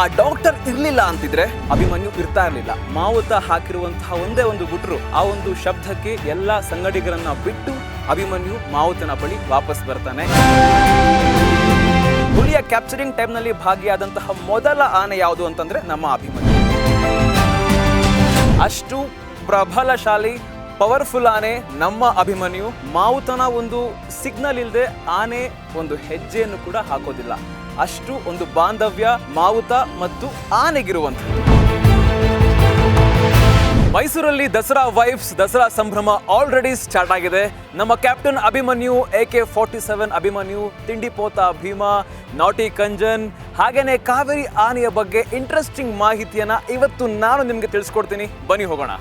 ಆ ಡಾಕ್ಟರ್ ಇರ್ಲಿಲ್ಲ ಅಂತಿದ್ರೆ ಅಭಿಮನ್ಯು ಇರ್ತಾ ಇರಲಿಲ್ಲ. ಮಾವುತ ಹಾಕಿರುವಂತಹ ಒಂದೇ ಒಂದು ಗುಟ್ರು, ಆ ಒಂದು ಶಬ್ದಕ್ಕೆ ಎಲ್ಲ ಸಂಗಡಿಗರನ್ನ ಬಿಟ್ಟು ಅಭಿಮನ್ಯು ಮಾವುತನ ಬಳಿ ವಾಪಸ್ ಬರ್ತಾನೆ. ಹುಲಿಯ ಕ್ಯಾಪ್ಚರಿಂಗ್ ಟೈಮ್ನಲ್ಲಿ ಭಾಗಿಯಾದಂತಹ ಮೊದಲ ಆನೆ ಯಾವುದು ಅಂತಂದ್ರೆ ನಮ್ಮ ಅಭಿಮನ್ಯು. ಅಷ್ಟು ಪ್ರಬಲಶಾಲಿ ಪವರ್ಫುಲ್ ಆನೆ, ನಮ್ಮ ಅಭಿಮನ್ಯು. ಮಾವುತನ ಒಂದು ಸಿಗ್ನಲ್ ಇಲ್ಲದೆ ಆನೆ ಒಂದು ಹೆಜ್ಜೆಯನ್ನು ಕೂಡ ಹಾಕೋದಿಲ್ಲ. ಅಷ್ಟು ಒಂದು ಬಾಂಧವ್ಯ, ಮಾವುತ ಮತ್ತು ಆನೆಗಿರುವಂಥದ್ದು. ಮೈಸೂರಲ್ಲಿ ದಸರಾ ವೈಫ್ಸ್, ದಸರಾ ಸಂಭ್ರಮ ಆಲ್ರೆಡಿ ಸ್ಟಾರ್ಟ್ ಆಗಿದೆ. ನಮ್ಮ captain Abhimanyu A K forty seven Abhimanyu, ತಿಂಡಿಪೋತ Bima ನಾಟಿ ಕಂಜನ್ ಹಾಗೆಯೇ ಕಾವೇರಿ ಆನೆಯ ಬಗ್ಗೆ ಇಂಟ್ರೆಸ್ಟಿಂಗ್ ಮಾಹಿತಿಯನ್ನು ಇವತ್ತು ನಾನು ನಿಮಗೆ ತಿಳಿಸ್ಕೊಡ್ತೀನಿ. ಬನ್ನಿ ಹೋಗೋಣ.